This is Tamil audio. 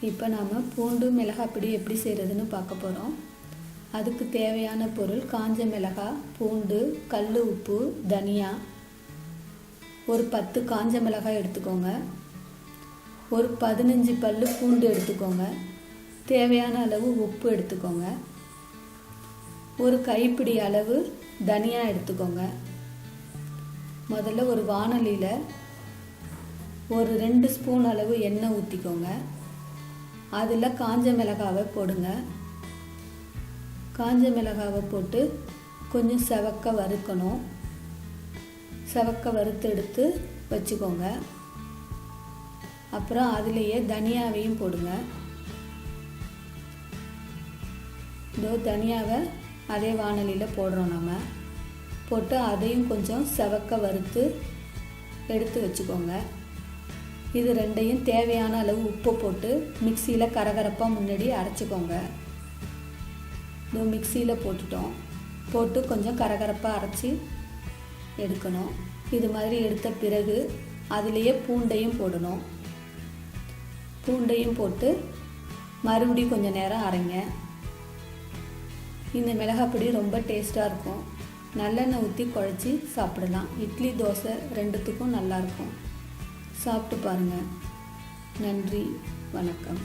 இப்போ நாம் பூண்டு மிளகாய் பிடி எப்படி செய்கிறதுன்னு பார்க்க போகிறோம் அதுக்கு தேவையான பொருள் காஞ்ச மிளகாய் பூண்டு கல் உப்பு தனியா. ஒரு பத்து காஞ்ச மிளகாய் எடுத்துக்கோங்க. ஒரு பதினஞ்சு பல் பூண்டு எடுத்துக்கோங்க. தேவையான அளவு உப்பு எடுத்துக்கோங்க. ஒரு கைப்பிடி அளவு தனியா எடுத்துக்கோங்க. முதல்ல ஒரு வானலியில் ஒரு ரெண்டு ஸ்பூன் அளவு எண்ணெய் ஊற்றிக்கோங்க அதில் காஞ்ச மிளகாவை போடுங்க. காஞ்ச மிளகாவை போட்டு கொஞ்சம் செவக்க வறுக்கணும். செவக்க வறுத்து எடுத்து வச்சுக்கோங்க. அப்புறம் அதுலேயே தனியாவையும் போடுங்க. இதோ தனியாவை அதே வானலியில் போடுறோம் நம்ம போட்டு அதையும் கொஞ்சம் செவக்க வறுத்து எடுத்து வச்சுக்கோங்க. இது ரெண்டையும் தேவையான அளவு உப்பு போட்டு மிக்சியில் கரகரப்பாக முன்னாடி அரைச்சிக்கோங்க. இது மிக்சியில் போட்டுட்டோம். போட்டு கொஞ்சம் கரகரப்பாக அரைச்சி எடுக்கணும். இது மாதிரி எடுத்த பிறகு அதுலேயே பூண்டையும் போடணும். பூண்டையும் போட்டு மறுபடியும் கொஞ்சம் நேரம் அரைங்க. இந்த மிளகாப்பொடி ரொம்ப டேஸ்ட்டாக இருக்கும். நல்லெண்ணெய் ஊற்றி குழச்சி சாப்பிடலாம். இட்லி தோசை ரெண்டுத்துக்கும் நல்லாயிருக்கும் சாப்பிட்டு பாருங்கள் நன்றி வணக்கம்.